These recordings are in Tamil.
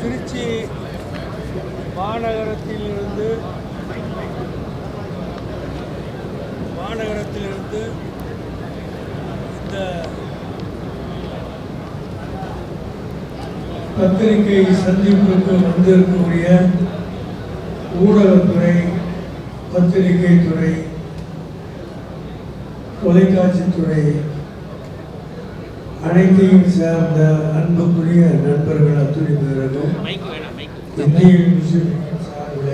திருச்சி மாநகரத்திலிருந்து மாநகரத்திலிருந்து இந்த பத்திரிகை சந்திப்புக்கு வந்திருக்கக்கூடிய ஊடகத்துறை பத்திரிகை துறை தொலைக்காட்சித்துறை அனைத்தையும் சேர்ந்த அன்புக்குரிய நண்பர்கள் அத்துணை பேருக்கும் மைக் வேணாம் மைக் இந்திய முஸ்லிம் சார்பில்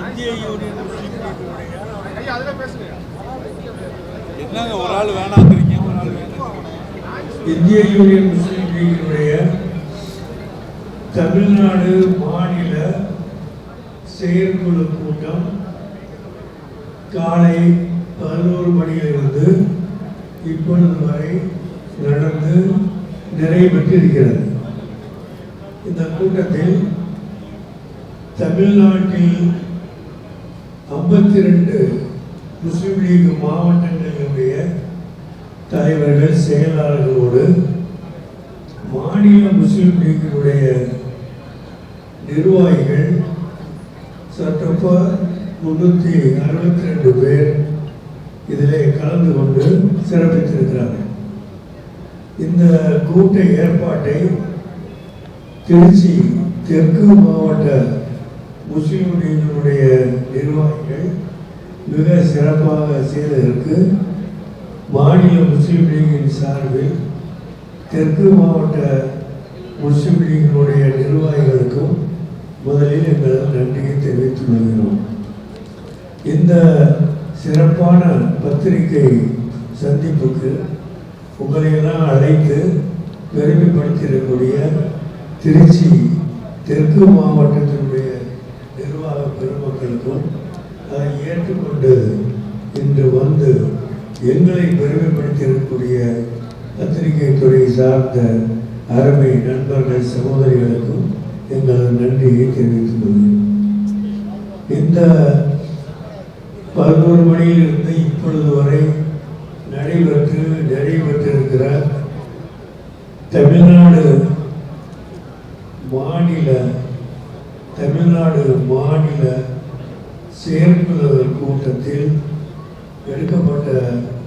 இந்திய யூனியன் முஸ்லிம் என்னங்க ஒரு ஆள் வேணாங்கிறீங்க ஒரு ஆள் வேணும். இந்திய யூனியன் முஸ்லிம் லீக்கினுடைய தமிழ்நாடு மாநில செயற்குழு கூட்டம் காலை பதினோரு மணியிலிருந்து இப்பொழுது வரை நடந்து நிறைவேற்றிருக்கிறது இந்த கூட்டத்தில் தமிழ்நாட்டில் ஐம்பத்தி ரெண்டு முஸ்லீம் லீக் மாவட்டங்களினுடைய தலைவர்கள் செயலாளர்களோடு மாநில முஸ்லீம் லீக்கினுடைய நிர்வாகிகள் சட்டப்ப முன்னூற்றி அறுபத்தி ரெண்டு பேர் இதில் கலந்து கொண்டு சிறப்பித்திருக்கிறார்கள் இந்த கூட்ட ஏற்பாட்டை திருச்சி தெற்கு மாவட்ட முஸ்லீம் லீகினுடைய நிர்வாகிகள் மிக சிறப்பாக செய்ததற்கு மாநில முஸ்லீம் லீகின் சார்பில் தெற்கு மாவட்ட முஸ்லீம் லீகினுடைய நிர்வாகிகளுக்கும் முதலில் எங்கள் நன்றியை தெரிவித்துக் கொள்கிறோம். இந்த சிறப்பான பத்திரிகை சந்திப்புக்கு உங்களையெல்லாம் அழைத்து பெருமைப்படுத்தியிருக்கக்கூடிய திருச்சி தெற்கு மாவட்டத்தினுடைய நிர்வாக பெருமக்களுக்கும் அதை ஏற்றுக்கொண்டு இன்று வந்து எங்களை பெருமைப்படுத்தியிருக்கக்கூடிய பத்திரிகை துறை சார்ந்த அருமை நண்பர்கள் சகோதரிகளுக்கும் எங்கள் நன்றியை தெரிவித்துக் கொள்கிறேன் இந்த பதினோரு மணியிலிருந்து இப்பொழுது வரை நடைபெற்று நடைபெற்றிருக்கிற தமிழ்நாடு மாநில தமிழ்நாடு மாநில செயற்குழு கூட்டத்தில் எடுக்கப்பட்ட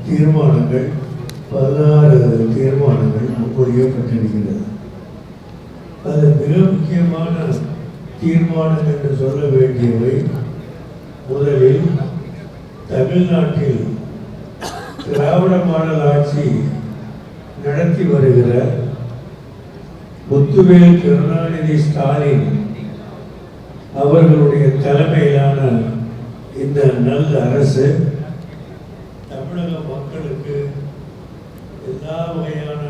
தீர்மானங்கள் பதினாறு தீர்மானங்கள் முன்மொழியப்பட்டிருக்கிறது அது மிக முக்கியமான தீர்மானம் என்று சொல்ல வேண்டியவை. முதலில் தமிழ்நாட்டில் திராவிட மாடல் ஆட்சி நடத்தி வருகிற முத்துவேல் கருணாநிதி ஸ்டாலின் அவர்களுடைய தலைமையிலான இந்த நல்ல அரசு தமிழக மக்களுக்கு எல்லா வகையான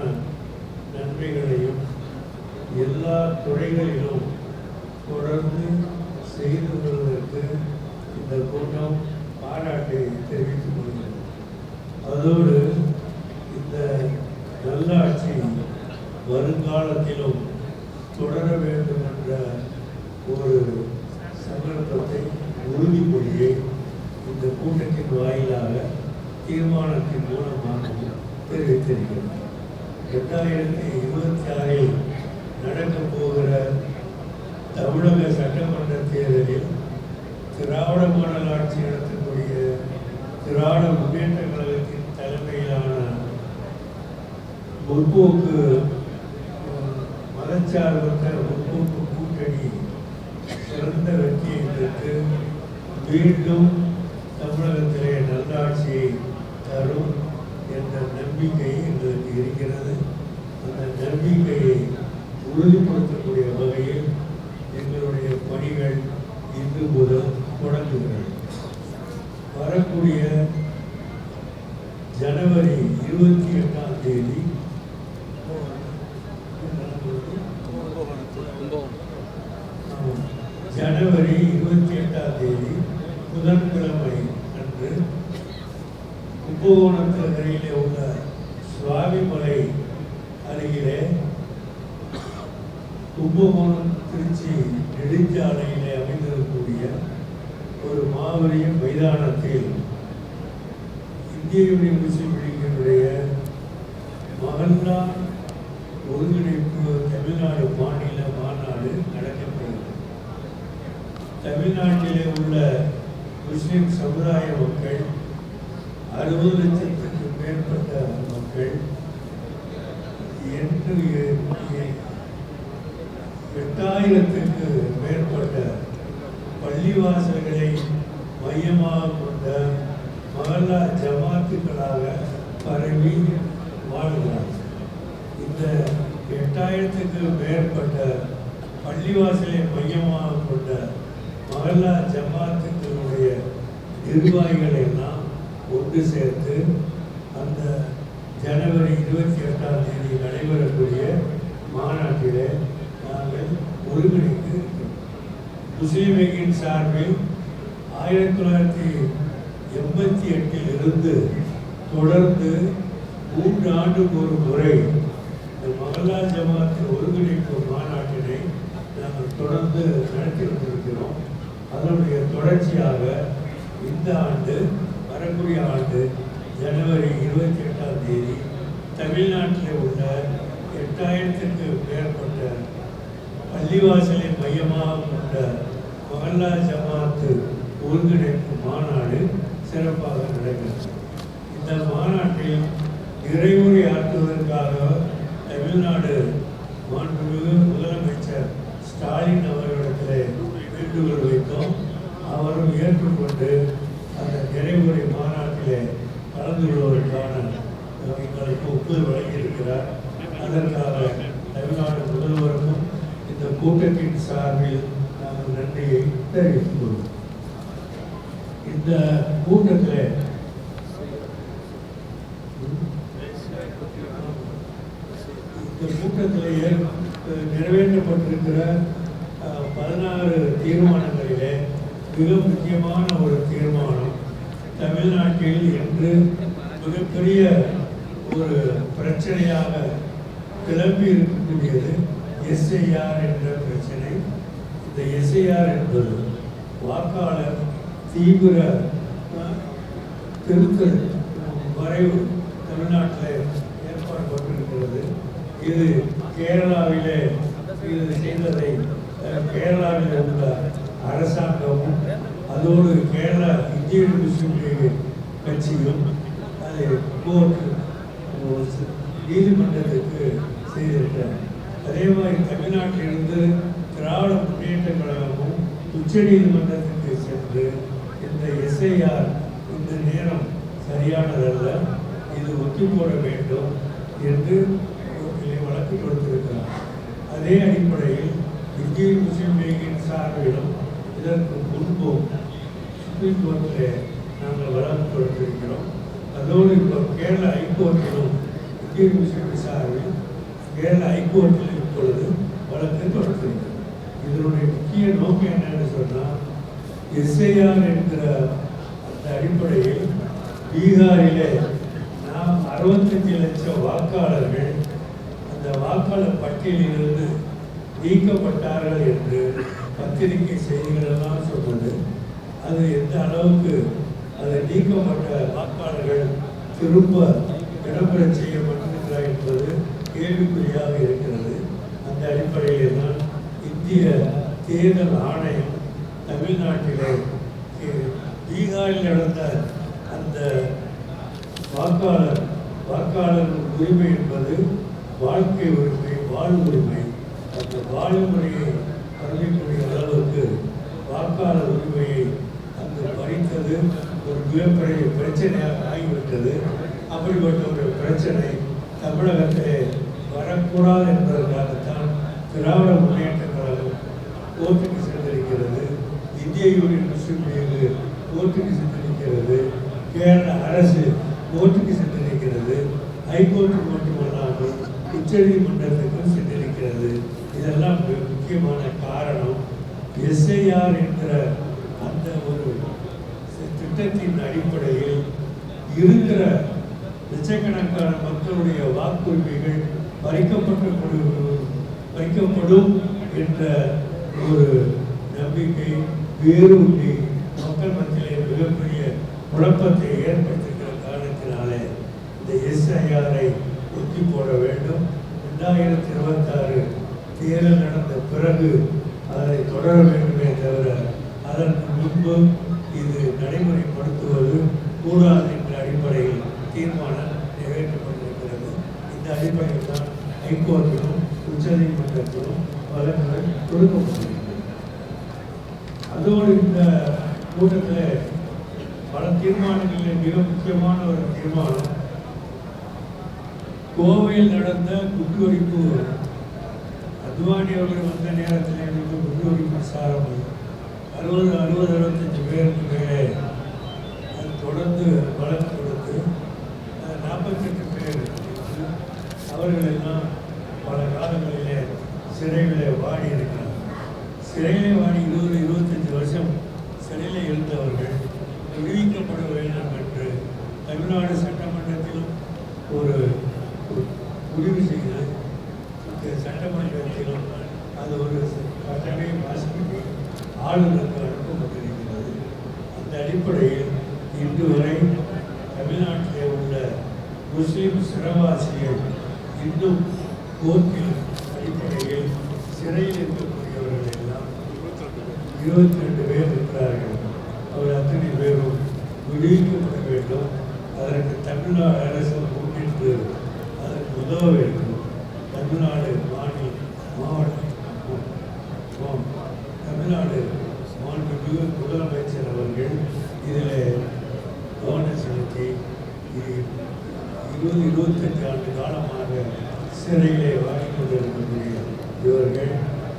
நன்மைகளையும் எல்லா துறைகளிலும் தொடர்ந்து செய்து வருவதற்கு இந்த கூட்டம் பாராட்டை தெரிவித்துக் கொள்கிறது. அதோடு இந்த நல்லாட்சி வருங்காலத்திலும் தொடர வேண்டும் என்ற ஒரு சங்கல்பத்தை உறுதிமொழியை இந்த கூட்டத்தின் வாயிலாக தீர்மானத்தின் மூலமாக தெரிவித்திருக்கிறது ரெண்டாயிரத்தி இருபத்தி ஆறில் நடக்கப் போகிற தமிழக சட்டமன்ற தேர்தலில் திராவிட மாடல் ஆட்சி நடத்தக்கூடிய திராவிட முன்னேற்ற கழகத்தின் தலைமையிலான முற்போக்கு மதச்சார்பற்ற முற்போக்கு கூட்டணி சிறந்த வெற்றியை பெற்று மீண்டும் தமிழகத்திலே நல்லாட்சியை தரும் என்ற நம்பிக்கை எங்களுக்கு இருக்கிறது. அந்த நம்பிக்கையை உறுதிப்படுத்த வகையில் எங்களுடைய பணிகள் இன்று முதல் தொடங்குகிறது வரக்கூடிய ஜனவரி இருபத்தி எட்டாம் தேதி கும்பகோணம் ஆமாம். ஜனவரி இருபத்தி எட்டாம் தேதி புதன்கிழமை அன்று கும்பகோணத்தில் அருகிலே உள்ள சுவாமிமலை அருகிலே கும்பகோணம் திருச்சி நெடுஞ்சாலையிலே அமைந்திருக்கக்கூடிய ஒரு மாபெரும் மைதானத்தில் இந்திய யூனியன் முஸ்லீம் லீக்கினுடைய மகல்லா ஒருங்கிணைப்பு தமிழ்நாடு மாநில மாநாடு நடக்கப்படுகிறது தமிழ்நாட்டிலே உள்ள முஸ்லிம் சமுதாய மக்கள் அறுபது லட்சத்துக்கு மேற்பட்ட மக்கள் எட்டு எ- எ- எட்டாயிரத்துக்கு மேற்பட்ட பள்ளிவாசல்களை மையமாக கொண்ட மகல்லா ஜமாத்துக்களாக பரவி வாழ்கிறார்கள் இந்த எட்டாயிரத்துக்கு மேற்பட்ட பள்ளிவாசலை மையமாக கொண்ட மகல்லா ஜமாத்துக்களுடைய நிர்வாகிகளை எல்லாம் ஒன்று சேர்த்து அந்த ஜனவரி இருபத்தி எட்டாம் தேதி நடைபெறக்கூடிய மாநாட்டிலே நாங்கள் ஒருங்கிணைத்து முஸ்லீம் லீகின் சார்பில் ஆயிரத்தி தொள்ளாயிரத்தி எண்பத்தி எட்டில் இருந்து தொடர்ந்து மூன்று ஆண்டுக்கு ஒரு முறை இந்த மகளா ஜமாத்தின் ஒருங்கிணைப்பு மாநாட்டினை நாங்கள் தொடர்ந்து நடத்தி கொண்டிருக்கிறோம் அதனுடைய தொடர்ச்சியாக இந்த ஆண்டு வரக்கூடிய ஆண்டு ஜனவரி இருபத்தி எட்டாம் தேதி தமிழ்நாட்டில் உள்ள எட்டாயிரத்திற்கு மேற்பட்ட பள்ளிவாசலை மையமாக கொண்ட மகல்லா ஜமாத்து ஒருங்கிணைப்பு மாநாடு சிறப்பாக நடைபெற்றது. இந்த மாநாட்டில் நிறைவுரை ஆற்றுவதற்காக தமிழ்நாடு மாண்புமிகு முதலமைச்சர் ஸ்டாலின் அவர்களிடத்திலே வேண்டுகோள் வைத்தோம் அவரும் ஏற்றுக்கொண்டு அந்த நிறைவுரை மாநாட்டிலே கலந்து கொள்வதற்கான எங்களுக்கு ஒப்புதல் வழங்கியிருக்கிறார். அதற்காக தமிழ்நாடு முதல்வருக்கும் இந்த கூட்டத்தின் சார்பில் நாங்கள் நன்றியை தெரிவித்துக் கொள்வோம் இந்த கூட்டத்தில் இந்த கூட்டத்தில் நிறைவேற்றப்பட்டிருக்கிற பதினாறு தீர்மானங்களிலே மிக முக்கியமான ஒரு தீர்மானம் தமிழ்நாட்டில் இன்று மிகப்பெரிய ஒரு பிரச்சனையாக கிளம்பி இருக்கக்கூடியது எஸ்ஐஆர் என்ற பிரச்சனை. இந்த எஸ்ஐஆர் என்பது வாக்காளர் தீவிர திருத்தல் வரைவு தமிழ்நாட்டில் ஏற்பாடு ஏற்பாடுபட்டிருக்கிறது இது கேரளாவிலே இது செய்ததை கேரளாவில் உள்ள அரசாங்கமும் அதோடு கேரளா இந்திய முஸ்லீம் லீக் கட்சியும் அதை கோர்ட்டு நீதிமன்றத்துக்கு செய்திருக்கிறார் அதே மாதிரி தமிழ்நாட்டிலிருந்து திராவிட முன்னேற்ற கழகமும் உச்சநீதிமன்றத்திற்கு சென்று இந்த எஸ்ஐஆர் இந்த நேரம் சரியானதல்ல இது ஒத்தி போட வேண்டும் என்று வழக்கு கொடுத்திருக்கிறார் அதே அடிப்படையில் இந்திய முஸ்லீம் லீகின் சார்பிலும் இதற்கு முன்பும் சுப்ரீம் கோர்ட்டில் நாங்கள் வழக்கு கொடுத்திருக்கிறோம் அதோடு இப்போ கேரள ஹைகோர்ட்டிலும் இந்திய முஸ்லீம் சார்பில் கேரள ஹைகோர்ட்டில் எஸ்ஐஆர் என்கிற அந்த அடிப்படையில் பீகாரிலே நாம் அறுபத்தஞ்சு லட்சம் வாக்காளர்கள் அந்த வாக்காளர் பட்டியலிலிருந்து நீக்கப்பட்டார்கள் என்று பத்திரிகை செய்திகளெல்லாம் சொன்னது அது எந்த அளவுக்கு அது நீக்கப்பட்ட வாக்காளர்கள் திரும்ப இடம்பெற செய்யப்பட்டிருக்கிறார் என்பது கேள்விக்குறியாக இருக்கிறது. அந்த அடிப்படையில் தான் இந்திய தேர்தல் ஆணையம் தமிழ்நாட்டிலே பீகாரில் நடந்த அந்த வாக்காளர் வாக்காளர் உரிமை என்பது வாழ்க்கை உரிமை வாழ் உரிமை. அந்த வாழ்முறையை கருதக்கூடிய அளவுக்கு வாக்காளர் உரிமையை அங்கு பறித்தது ஒரு மிகப்பெரிய பிரச்சனையாக ஆகிவிட்டது. அப்படிப்பட்ட ஒரு பிரச்சனை தமிழகத்திலே வரக்கூடாது என்பதற்காகத்தான் திராவிட முன்னேற்ற கழகம் கோர்ட்டுக்கு இந்திய யூனியன் பேரு கோர்ட்டுக்கு சென்றிருக்கிறது கேரள அரசு கோர்ட்டுக்கு சென்றிருக்கிறது ஹைகோர்ட் மட்டுமல்லாமல் உச்சநீதிமன்றத்துக்கும் சென்றிருக்கிறது இதெல்லாம் மிக முக்கியமான காரணம். எஸ்ஐஆர் என்ற அந்த ஒரு திட்டத்தின் அடிப்படையில் இருக்கிற லட்சக்கணக்கான மக்களுடைய வாக்குரிமைகள் பறிக்கப்பட்ட பறிக்கப்படும் என்ற ஒரு நம்பிக்கை வேரூன்றி மக்கள் மத்தியிலே மிகப்பெரிய குழப்பத்தை ஏற்படுத்துகிற காரணத்தினாலே இந்த எஸ்ஐஆரை ஒத்தி போட வேண்டும். ரெண்டாயிரத்தி இருபத்தாறு தேர்தல் நடந்த பிறகு அதை தொடர வேண்டுமே தவிர அதற்கு முன்பு இது நடைமுறைப்படுத்துவது கூடாது என்ற அடிப்படையில் தீர்மானம் நிறைவேற்றப்பட்டிருக்கிறது. இந்த அடிப்படையில் தான் ஹைகோர்ட்டிலும் உச்சநீதிமன்றத்திலும் வழக்குகள் கொடுக்கப்படும் அதோடு இந்த கூட்டத்தில் பல தீர்மானங்களில் மிக ஒரு கோவையில் நடந்த குண்டுவெடிப்பு அத்வானி அவர்கள் வந்த நேரத்தில் எங்களுக்கு குண்டுவெடிப்பு சாரம் அறுபது அறுபது அறுபத்தஞ்சு பேருக்கு மேலே அது தொடர்ந்து வளர்ந்து கொடுத்து அது நாற்பத்தெட்டு பேர் அவர்களெல்லாம் பல காலங்களிலே சிறைகளை வாடி இருக்கிறார் சிறையிலே வாடி இருபது இருபத்தஞ்சு வருஷம் சிறையில் இருந்தவர்கள் விடுவிக்கப்பட வேண்டும் என்று தமிழ்நாடு சட்டமன்றத்திலும் ஒரு முடிவு செய்து இந்த சட்டமன்றத்திலும் அது ஒரு கட்டளை வாசிப்பி ஆளுநருக்கு அனுப்பப்பட்டிருக்கிறது அந்த அடிப்படையில் இன்று வரை தமிழ்நாட்டிலே உள்ள முஸ்லீம் சிறவாசிகள் இன்னும் கோர்ட்டில் அடிப்படையில் சிறையில் இருக்கக்கூடியவர்கள் எல்லாம் இருபத்தி ரெண்டு பேர் இருக்கிறார்கள். அவர் அத்தனை பேரும் விடுவிக்கப்பட வேண்டும். அதற்கு தமிழ்நாடு அரசு முன்னிட்டு அதற்கு உதவ வேண்டும். தமிழ்நாடு மாநில மாவட்டம் தமிழ்நாடு மாண்புமிகு முதலமைச்சர் அவர்கள் இதில் கவனம் செலுத்தி இருபது இருபத்தஞ்சு ஆண்டு காலமாக சிறையிலே வாங்கிக் கொண்டிருக்கக்கூடிய இவர்கள்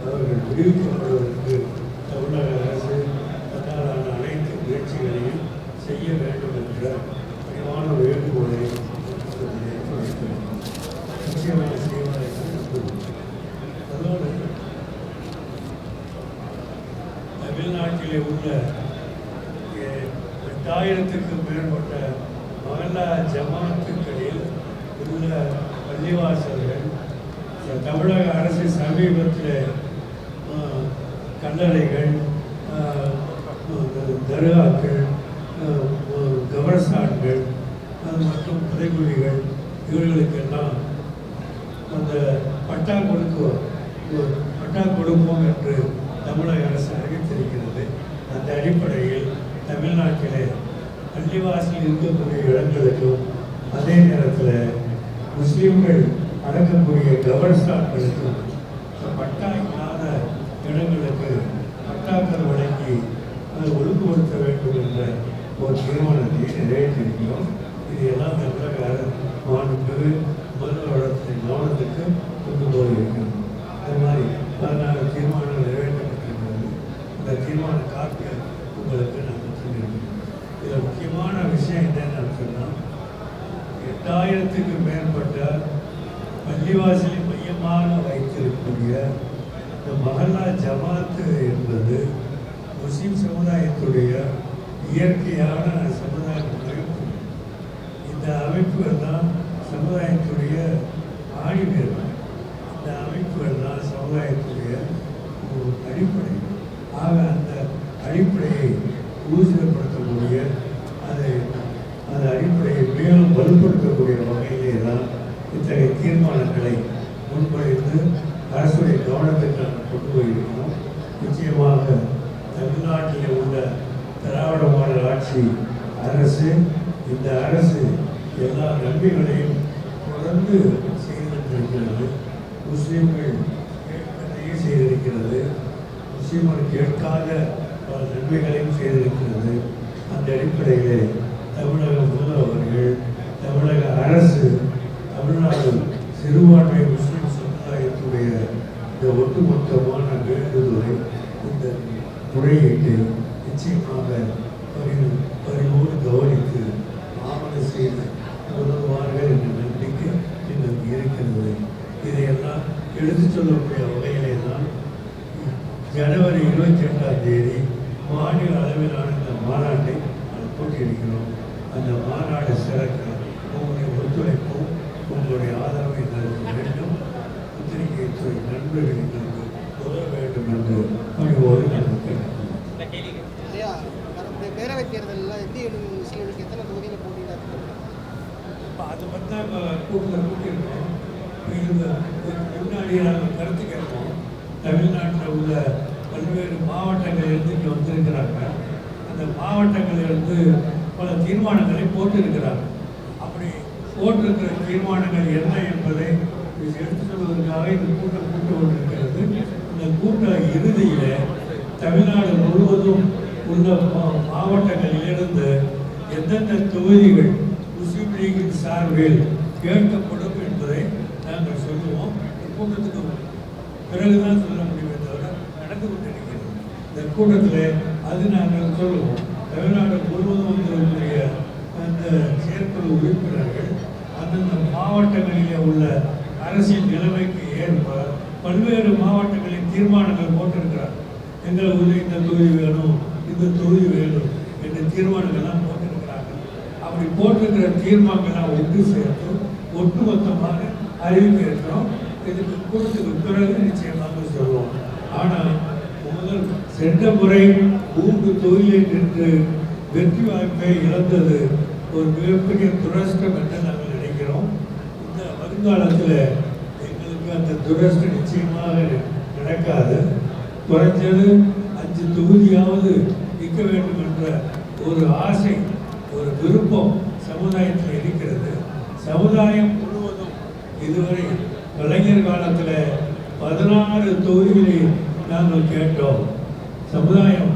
அவர்கள் விடுவிக்கப்படுவதற்கு தமிழக அரசு தன்னாலான அனைத்து முயற்சிகளையும் செய்ய வேண்டும் என்ற பணிவான வேண்டுகோளை வைக்கிறேன். நிச்சயமாக செய்வார்கள் என்று நம்புகிறேன். அதோடு வெளிநாட்டிலே உள்ள எட்டாயிரத்துக்கும் மேற்பட்ட மகல்லா ஜமாத்துக்களில் உள்ள பள்ளிவாசல்கள் இந்த தமிழக அரசு சமீபத்தில் கல்லறைகள் தர்காக்கள் கவரசான்கள் மற்றும் புதைக்குழிகள் இவர்களுக்கெல்லாம் அந்த பட்டா கொடுக்கும் பட்டா கொடுப்போம் என்று தமிழக அரசு அறிவித்திருக்கிறது அந்த அடிப்படையில் தமிழ்நாட்டிலே பள்ளிவாசல் இருக்கக்கூடிய இடங்களுக்கும் அதே நேரத்தில் முஸ்லீம்கள் அடக்கக்கூடிய கவர்ஸ்தான்களுக்கும் பட்டா இல்லாத இடங்களுக்கு பட்டாக்கள் வழங்கி அதை ஒழுங்குபடுத்த வேண்டும் என்ற ஒரு தீர்மானத்தை நிறைவேற்றியிருக்கிறோம் இது எல்லாம் தமிழக அரசு மாண்புமிகு முதல்வரிடத்தின் கவனத்துக்கு கொண்டு போயிருக்கிறோம் அது மாதிரி பதினாறு தீர்மானங்கள் நிறைவேற்றப்பட்டிருக்கிறது இந்த தீர்மான காப்பி உங்களுக்கு நான் சொல்லியிருக்கிறேன் இதில் முக்கியமான விஷயம் என்னன்னு சொன்னால் எட்டாயிரத்துக்கு மேற்பட்ட பள்ளிவாசலை மையமாக வைத்திருக்கக்கூடிய இந்த மஹல்லா ஜமாத்து என்பது முஸ்லிம் சமுதாயத்துடைய இயற்கையான சமுதாய அமைப்பு இந்த அமைப்புகள் தான் சமுதாயத்துடைய ஆணிவேர் இந்த அமைப்புகள் தான் சமுதாயத்துடைய ஒரு அடிப்படை ஆக அந்த அடிப்படையை ஊசிதப்படுத்தக்கூடிய அதை அந்த அடிப்படையை மேலும் வலுப்படுத்தக்கூடிய வகையிலே தான் இத்தகைய தீர்மானங்களை முன்மொழிந்து அரசுடைய கவனத்துக்கு நாங்கள் கொண்டு போயிருக்கிறோம் நிச்சயமாக தமிழ்நாட்டில் உள்ள திராவிட மாடல் ஆட்சி அரசு இந்த அரசு எல்லா நன்மைகளையும் தொடர்ந்து செய்திருக்கிறது முஸ்லீம்கள் கேட்பதையே செய்திருக்கிறது முஸ்லீம்கள் கேட்காத பல இருக்கிறது. அந்த அடிப்படையிலே தமிழக முதல்வர்கள் தமிழக அரசு தமிழ்நாடு சிறுபான்மை முஸ்லிம் சமுதாயத்துடைய இந்த ஒட்டுமொத்தமான வேண்டுதலை இந்த முறையீட்டு நிச்சயமாக பரி பரிவோடு கவனித்து ஆவண செய்து உதவுவார்கள் என்ற நம்பிக்கை எங்களுக்கு இருக்கிறது. இதையெல்லாம் எடுத்துச் சொல்லக்கூடிய வகையிலே தான் ஜனவரி இருபத்தி எட்டாம் தேதி மாநில அளவிலான இந்த மாநாட்டை நாங்கள் போட்டியிருக்கிறோம் அந்த மாநாடு சிறக்க உங்களுடைய ஒத்துழைப்பும் உங்களுடைய ஆதரவு எங்களுக்கு வேண்டும் பத்திரிகை துறை நண்பர்கள் எங்களுக்கு என்று பணிவோடு வரக்கூடிய பேரவைத் தேர்தலில் எப்படி முஸ்லீம் அதை பற்றி தான் இப்போ கூட்டத்தில் கூட்டியிருக்கோம். இப்போ இது இதுக்கு முன்னாடி கருத்து கேட்போம் தமிழ்நாட்டில் உள்ள பல்வேறு மாவட்டங்களிலிருந்து இங்கே வந்திருக்கிறாங்க. அந்த மாவட்டங்களிலிருந்து பல தீர்மானங்களை போட்டிருக்கிறாங்க. அப்படி போட்டிருக்கிற தீர்மானங்கள் என்ன என்பதை எடுத்து சொல்வதற்காக இந்த கூட்டம் கூட்டு கொண்டிருக்கிறது. கூட்ட இறுதியில் தமிழ்நாடு முழுவதும் உள்ள மா- மாவட்டங்களிலிருந்து எந்தெந்த தொகுதிகள் முஸ்லீம் லீகின் சார்பில் கேட்கப்படும் என்பதை நாங்கள் சொல்லுவோம். கூட்டத்துக்கு பிறகுதான் சொல்ல முடியுமே தவிர நடந்து கொண்டிருக்கிறது இந்த கூட்டத்தில் அது நாங்கள் சொல்லுவோம். தமிழ்நாடு முழுவதும் இருக்கக்கூடிய அந்த செயற்குழு உறுப்பினர்கள் அந்தந்த மாவட்டங்களிலே உள்ள அரசியல் நிலைமைக்கு ஏற்ப பல்வேறு மாவட்டங்களில் தீர்மானங்கள் போட்டிருக்கிறார். எங்களுக்கு இந்த தொகுதி வேணும் இந்த தொகுதி வேணும் என்ற தீர்மானங்கள்லாம் போட்டிருக்கிறாங்க அப்படி போட்டிருக்கிற தீர்மானங்கள்லாம் ஒன்று சேர்த்து ஒட்டுமொத்தமாக அறிவிக்க இருக்கிறோம் இதுக்கு கூட்டத்துக்கு பிறகு நிச்சயமாக சொல்லுவோம் ஆனால் முதல் சென்ற முறை மூன்று தொகுதியை நின்று வெற்றி வாய்ப்பை இழந்தது ஒரு மிகப்பெரிய துரஷ்டம் என்று நாங்கள் நினைக்கிறோம். இந்த வருங்காலத்தில் எங்களுக்கு அந்த துரஷ்டம் நிச்சயமாக நடக்காது. குறைஞ்சது அஞ்சு தொகுதியாவது நிற்க வேண்டும் என்ற ஒரு ஆசை ஒரு விருப்பம் சமுதாயத்தில் இருக்கிறது. சமுதாயம் முழுவதும் இதுவரை கலைஞர் காலத்தில் பதினாறு தொகுதிகளை நாங்கள் கேட்டோம். சமுதாயம்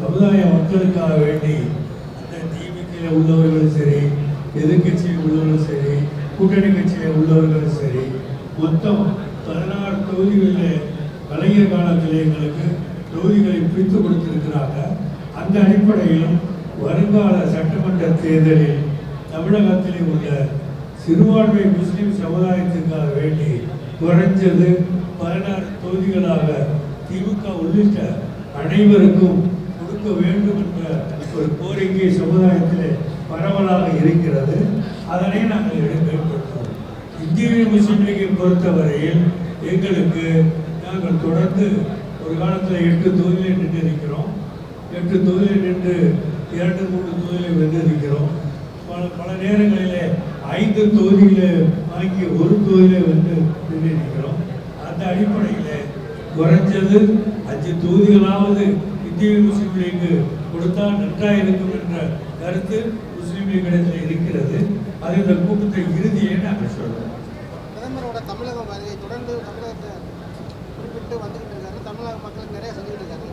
சமுதாய மக்களுக்காக வேண்டி அந்த திமுக உள்ளவர்களும் சரி எதிர்கட்சியில் உள்ளவர்களும் சரி கூட்டணி கட்சியில் உள்ளவர்களும் சரி மொத்தம் பதினாறு தொகுதிகளில் கலைஞர் காலத்தில் எங்களுக்கு தொகுதிகளை பிரித்து கொடுத்திருக்கிறாங்க. அந்த அடிப்படையிலும் வருங்கால சட்டமன்ற தேர்தலில் தமிழகத்திலே உள்ள சிறுபான்மை முஸ்லீம் சமுதாயத்திற்காக வேண்டி குறைஞ்சது பதினாறு தொகுதிகளாக திமுக உள்ளிட்ட அனைவருக்கும் கொடுக்க வேண்டும் என்ற ஒரு கோரிக்கை சமுதாயத்தில் பரவலாக இருக்கிறது. அதனை நாங்கள் மேம்படுத்துவோம். இந்திய முஸ்லீம் லீகை பொறுத்தவரையில் எங்களுக்கு நாங்கள் தொடர்ந்து ஒரு காலத்தில் எட்டு தொகுதியில் நின்று இருக்கிறோம் எட்டு தொகுதியில் நின்று இரண்டு மூன்று தொகுதியில் வென்றிருக்கிறோம். பல பல நேரங்களிலே ஐந்து தொகுதியில் வாங்கி ஒரு தொகுதியில் வந்து நின்று இருக்கிறோம் அந்த அடிப்படையில் குறைஞ்சது அஞ்சு தொகுதிகளாவது இந்திய முஸ்லீம் லீக்கு கொடுத்தால் நன்றாக இருக்கும் என்ற கருத்து முஸ்லீம் லீக் இடத்தில் இருக்கிறது. அது இந்த கூட்டத்தை இறுதியை நாங்கள் சொல்கிறோம் பிரதமரோட தமிழகம் வருகை தொடர்ந்து தமிழகத்தை குறிப்பிட்டு வந்துகிட்டு இருக்காங்க தமிழக மக்களுக்கு நிறைய செஞ்சுக்கிட்டு இருக்காங்க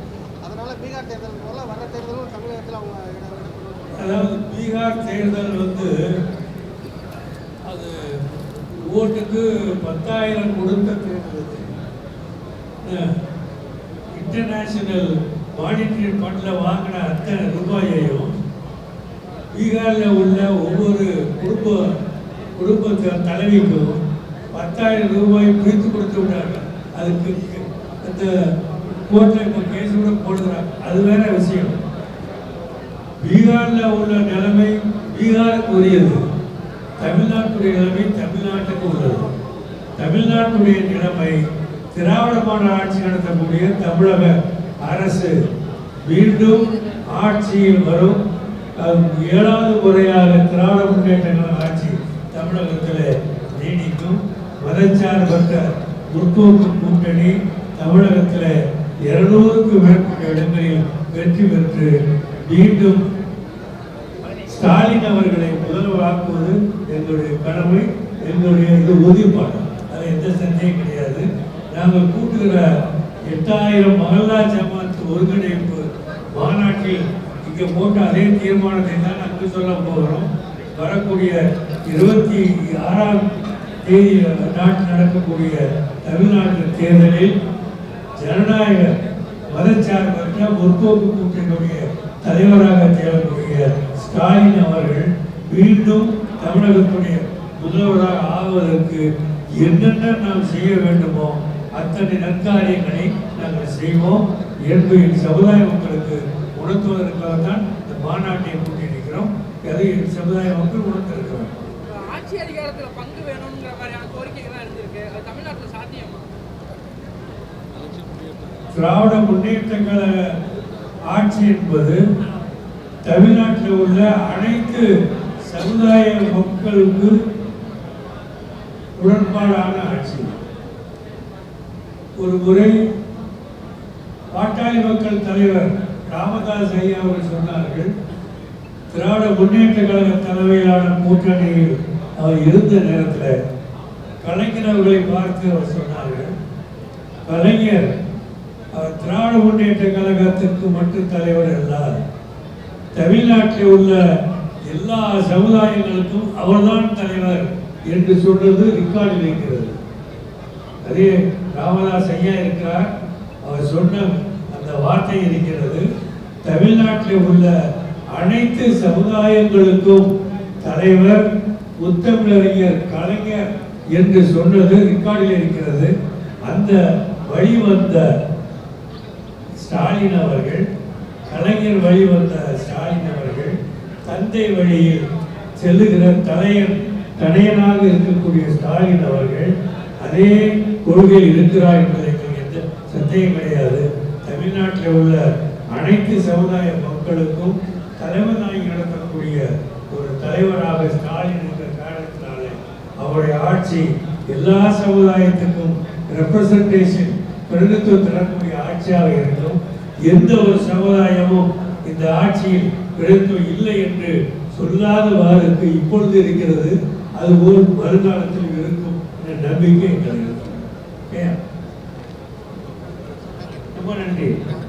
அதனால பீகார் தேர்தல் போல வர தேர்தலும் தமிழகத்தில் அவங்க அதாவது பீகார் தேர்தல் வந்து அது ஓட்டுக்கு பத்தாயிரம் கொடுத்த தேர்தல் இன்டர்நேஷனல் மானிட்டரி ஃபண்டில் வாங்கின அத்தனை ரூபாயையும் பீகாரில் உள்ள ஒவ்வொரு குடும்ப குடும்ப தலைவிக்கும் பத்தாயிரம் ரூபாய் பிரித்து கொடுத்து விட்டாங்க. அதுக்கு அந்த கோர்ட்டில் இப்போ கேஸ் கூட போடுறாங்க அது வேற விஷயம். பீகாரில் உள்ள நிலைமை பீகாருக்கு உரியது தமிழ்நாட்டுடைய நிலைமை தமிழ்நாட்டுக்கு உள்ளது. தமிழ்நாட்டுடைய நிலைமை திராவிட மாடல் ஆட்சி நடத்தக்கூடிய தமிழக அரசு மீண்டும் ஆட்சியில் வரும். ஏழாவது முறையாக திராவிட முன்னேற்ற ஆட்சி தமிழகத்தில் நீடிக்கும். மதச்சார்பற்ற முற்போக்கு கூட்டணி தமிழகத்தில் இருநூறுக்கும் மேற்பட்ட இடங்களில் வெற்றி பெற்று மீண்டும் ஸ்டாலின் அவர்களை முதல்வராக்குவது எங்களுடைய கடமை எங்களுடைய இது உறுதிப்பாடு. அது எந்த சந்தேகம் கிடையாது. நாங்கள் கூட்டுகிற எட்டாயிரம் மகல்லா ஜமாத் ஒருங்கிணைப்பு மாநாட்டில் இங்கே போட்ட அதே தீர்மானத்தை தான் அங்கு சொல்ல போகிறோம். வரக்கூடிய இருபத்தி ஆறாம் நாட்டில் நடக்கக்கூடிய தமிழ்நாட்டு தேர்தலில் ஜனநாயக மதச்சார்பற்ற முற்போக்கு கூட்டணியுடைய தலைவராக தேடக்கூடிய ஸ்டாலின் அவர்கள் மீண்டும் தமிழகத்துடைய முதல்வராக ஆவதற்கு என்னென்ன நாம் செய்ய வேண்டுமோ அத்தனை நற்காரியங்களை நாங்கள் செய்வோம். என்பதை சமுதாய மக்களுக்கு உணர்த்துவதற்காக தான் இந்த மாநாட்டை கூட்டியிருக்கிறோம் அதை சமுதாய மக்கள் உணர்த்திருக்கிறோம் ஆட்சி அதிகாரத்துல பங்கு வேணும்ங்கிற மாதிரியான கோரிக்கைகள் இருந்திருக்கு. அது தமிழ்நாட்டுல சாத்தியமா? திராவிட முன்னேற்ற கழக ஆட்சி என்பது தமிழ்நாட்டில் உள்ள அனைத்து சமுதாய மக்களுக்கு உடன்பாடான ஆட்சி. ஒரு முறை பாட்டாளி மக்கள் தலைவர் ராமதாஸ் ஐயா அவர்கள் சொன்னார்கள் திராவிட முன்னேற்ற கழக தலைமையிலான கூட்டணியில் அவர் இருந்த நேரத்தில் கலைஞரவர்களை பார்த்து அவர் சொன்னார்கள் கலைஞர் அவர் திராவிட முன்னேற்ற கழகத்திற்கு மட்டும் தலைவர் அல்ல தமிழ்நாட்டில் உள்ள எல்லா சமுதாயங்களுக்கும் அவர்தான் தலைவர் என்று சொல்றது ரெக்கார்டில் இருக்கிறது. அதே ராமதாஸ் ஐயா இருக்கிறார். அவர் சொன்ன அந்த வார்த்தை இருக்கிறது தமிழ்நாட்டில் உள்ள அனைத்து சமுதாயங்களுக்கும் தலைவர் முத்தமிழறிஞர் கலைஞர் என்று சொன்னது ரெக்கார்டில் இருக்கிறது. அந்த வழிவந்த ஸ்டாலின் அவர்கள் கலைஞர் வழிவந்த ஸ்டாலின் அவர்கள் தந்தை வழியில் செல்லுகிற தலையன் தனையனாக இருக்கக்கூடிய ஸ்டாலின் அவர்கள் அதே கொள்கையில் இருக்கிறார் என்பதற்கு எந்த சந்தேகம் கிடையாது. தமிழ்நாட்டில் உள்ள அனைத்து சமுதாய மக்களுக்கும் தலைவனாகி நடத்தக்கூடிய ஒரு தலைவராக ஸ்டாலின் அவருடைய ஆட்சி எல்லா சமுதாயத்துக்கும் ரெப்ரசன்டேஷன் பிரதித்துவம் தரக்கூடிய ஆட்சியாக இருந்தும் எந்த ஒரு சமுதாயமும் இந்த ஆட்சியில் பிரதித்துவம் இல்லை என்று சொல்லாதவாறு இப்பொழுது இருக்கிறது. அதுபோல் வருங்காலத்தில் இருக்கும் என்ற நம்பிக்கை எங்களுக்கு